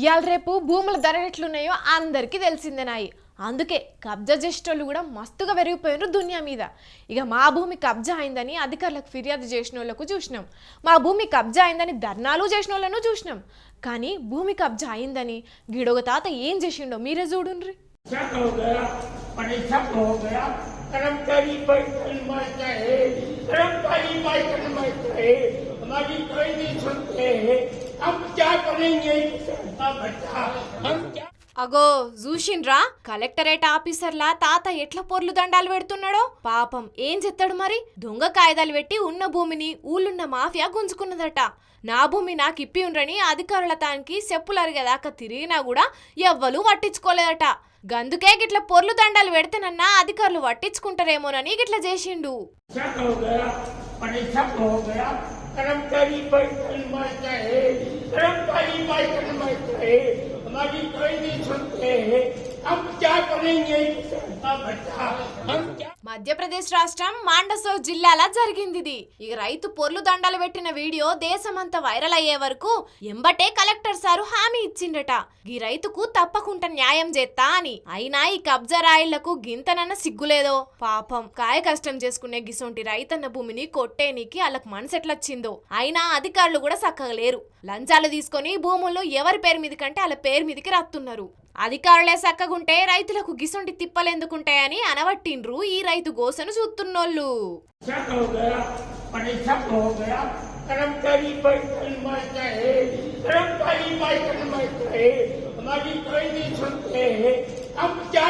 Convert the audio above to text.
ఇవాళ రేపు భూముల ధరలు ఎట్లున్నాయో అందరికీ తెలిసిందే నాయి అందుకే కబ్జా చేసేటోళ్ళు కూడా మస్తుగా పెరిగిపోయినారు దునియా మీద ఇక మా భూమి కబ్జా అయిందని అధికారులకు ఫిర్యాదు చేసిన వాళ్ళకు చూసినాం మా భూమి కబ్జా అయిందని ధర్నాలు చేసిన వాళ్ళను చూసినాం కానీ భూమి కబ్జా అయిందని గిడొక తాత ఏం చేసిండో మీరే చూడుండ్రి शक हो गया परीक्षक हो गया कर्मचारी पैसा मारता है कर्मचारी पैसा मारता है हमारी कोई नहीं सुनते हैं हम क्या करेंगे किसान का बच्चा हम क्या అగో చూసిండ్రా కలెక్టరేట్ ఆఫీసర్లా తాత ఎట్లా పొర్లు దండాలు పెడుతున్నాడో పాపం ఏం చెత్తాడు మరి దొంగ కాయిదాలు పెట్టి ఉన్న భూమిని ఊళ్ళున్న మాఫియా గుంజుకున్నదట నా భూమి నాకు ఇప్పి ఉండ్రని అధికారుల తానికి చెప్పులు అరిగేదాకా తిరిగినా కూడా ఎవ్వలు పట్టించుకోలేదట గందుకే గిట్ల పొర్లు దండాలు పెడితేనన్నా అధికారులు పట్టించుకుంటారేమోనని గిట్ల చేసిండు कर्मचारी परिसंघ मत है। कर्मचारी परिसंघ मत है। हमारी कोई नहीं सुनते हैं। अब क्या మధ్యప్రదేశ్ రాష్ట్రం మాండసో జిల్లాలో జరిగింది ఇక రైతు పొర్లు దండలు పెట్టిన వీడియో దేశమంతా వైరల్ అయ్యే వరకు ఎంబటే కలెక్టర్ సారు హామీ ఇచ్చిండట. ఈ రైతుకు తప్పకుండా న్యాయం చేత్తా అని. అయినా ఈ కబ్జా రాయిళ్ళకు గింతనన్న సిగ్గులేదో? పాపం. కాయ కష్టం చేసుకునే గిసొంటి రైతన్న భూమిని కొట్టేనికి వాళ్ళకి మనసెట్లొచ్చిందో? అయినా అధికారులు కూడా చక్కగా లేరు. లంచాలు తీసుకొని భూముల్లో ఎవరి పేరు మీద కంటే వాళ్ళ పేరు మీదకి రత్తున్నారు. అధికారులే చక్కగుంటే రైతులకు గిసొంటి తిప్పలెందుకుంటాయని అనవట్టిండ్రు ఈ రైతు గోసను చూస్తున్నోళ్ళు शक हो गया परीक्षक हो गया कर्मचारी पैसा मारता है कर्मचारी पैसा मारता है हमारी कोई नहीं सुनते हैं हम क्या